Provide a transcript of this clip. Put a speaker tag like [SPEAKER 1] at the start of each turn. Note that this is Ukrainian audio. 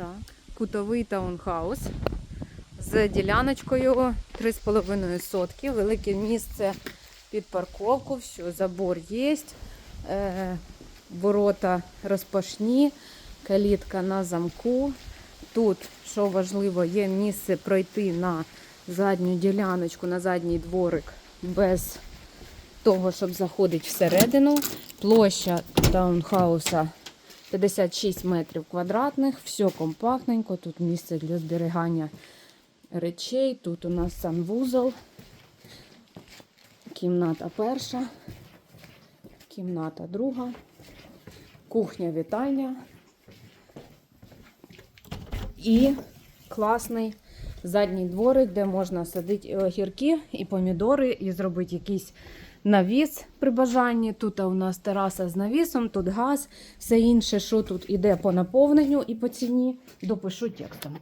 [SPEAKER 1] Так, кутовий таунхаус з діляночкою 3,5 сотки. Велике місце під парковку, все, забор є. Е, ворота розпашні, калітка на замку. Тут, що важливо, є місце пройти на задню діляночку, на задній дворик без того, щоб заходити всередину. Площа таунхауса 56 метрів квадратних, все компактненько. Тут місце для зберігання речей. Тут у нас санвузол, кімната перша, кімната друга, кухня вітальня і класний задній дворик, де можна садити огірки, і помідори, і зробити якийсь навіс при бажанні. Тут у нас тераса з навісом, тут газ, все інше, що тут іде по наповненню і по ціні, допишу текстом.